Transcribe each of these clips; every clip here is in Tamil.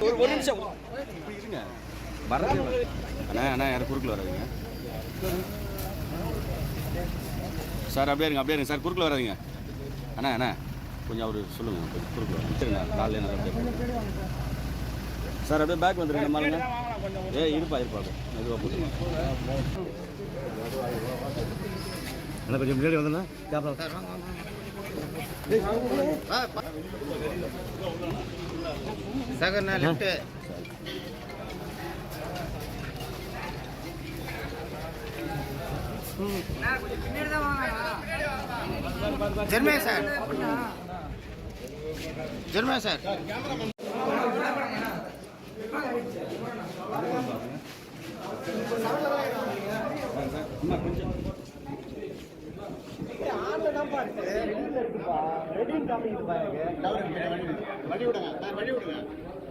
ஒரு ஒரு நிமிஷம் இருங்க வரவே அண்ணா அண்ணா யாரும் குறுக்கில் வராதீங்க சார் அப்படியே இருங்க அப்படியே இருங்க சார் குறுக்கில் வராதீங்க அண்ணா அண்ணா கொஞ்சம் அவர் சொல்லுங்கள் கொஞ்சம் குறுக்கில் வராங்க சரிங்க காலையில் அப்படியே சார் அப்படியே பேக் வந்துடுங்க நம்மளுங்க ஏ இருப்பா இருப்பா மெதுவாக போட்டு அண்ணா கொஞ்சம் முன்னாடி வந்தேண்ணா சகர்ண்ணா லெஃப்ட் ஜெர்மே சார் ஜெர்மே சார் வழி விடுங்க வழி விடுங்க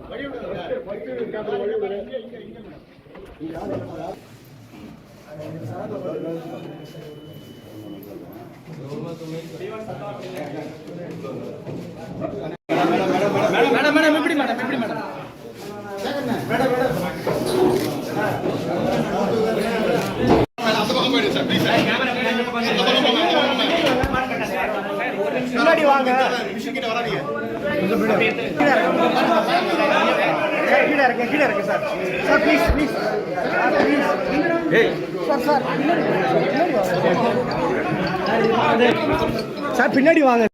வழி விடுங்க மேடம் மேடம் மேடம் எப்படி மேடம் எப்படி மேடம் மேடம் மேடம் அந்த பக்கம் போயிடுச்சு கீழே இறங்க கீழே இறங்க sir sir please please sir sir sir பின்னாடி வாங்க.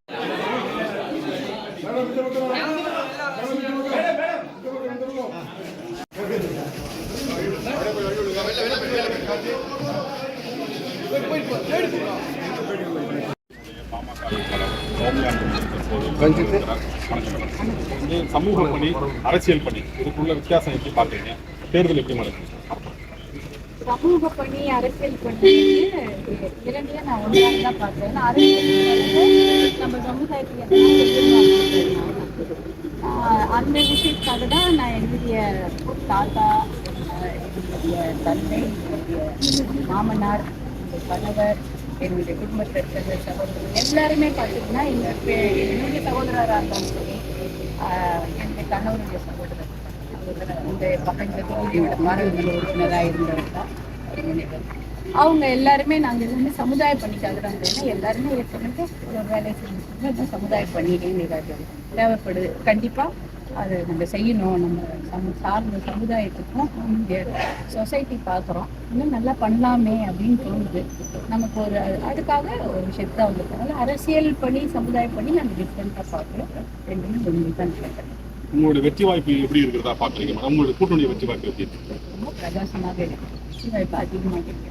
வந்து சமூக பணி அரசியல் பணி. இதுக்குள்ள வித்தியாசம் எப்படி பாக்குறீங்க தேர்தல் எப்படி நடக்குது சமூக பணி அரசியல் பணி இரண்டையும் நான் ஒன்றாக தான் பார்க்குறேன். ஏன்னா அரசியல் வந்து நம்ம சமுதாயத்துக்கு அந்த விஷயத்துக்காக தான் நான் என்னுடைய தாத்தா என்னுடைய தந்தை என்னுடைய மாமனார் என்னுடைய கணவர் என்னுடைய குடும்பத்தில் இருக்கிற சகோதரர் எல்லாருமே பார்த்தீங்கன்னா எங்கள் என்னுடைய சகோதரராக இருந்தாலும் சரி என்னுடைய கணவருடைய சகோதரர் இந்த பக்கத்தில் தொகுதியோட பாராளுமன்ற உறுப்பினராக இருந்தவர் தான் அவங்க எல்லாருமே நாங்கள் இது வந்து சமுதாய பணிக்காக தான். இருந்தோம் எல்லாருமே ஏற்கனவே ஒரு வேலை செஞ்சு சமுதாய பணிகள் தேவைப்படுது கண்டிப்பாக அது நம்ம செய்யணும். நம்ம சம சார்ந்த சமுதாயத்துக்கும் நம்முடைய சொசைட்டி பார்க்குறோம் இன்னும் நல்லா பண்ணலாமே அப்படின்னு தோணுது. நமக்கு ஒரு அதுக்காக ஒரு விஷயத்தை தான் வந்திருக்கோம் அரசியல் பணி சமுதாய பணி நாங்கள் டிஃப்ரெண்ட்டாக பார்க்குறோம் ரெண்டுமே ஒன்று தான். கேட்டேன் உங்களோட வெற்றி வாய்ப்பு எப்படி இருக்கிறதா பாக்குறீங்க? மேடம் உங்களோட கூட்டணி வெற்றி வாய்ப்பு எப்படி இருக்கு? ரொம்ப பிரகாசமாக இருக்கு. வாய்ப்பு அதிகமாக இருக்கு.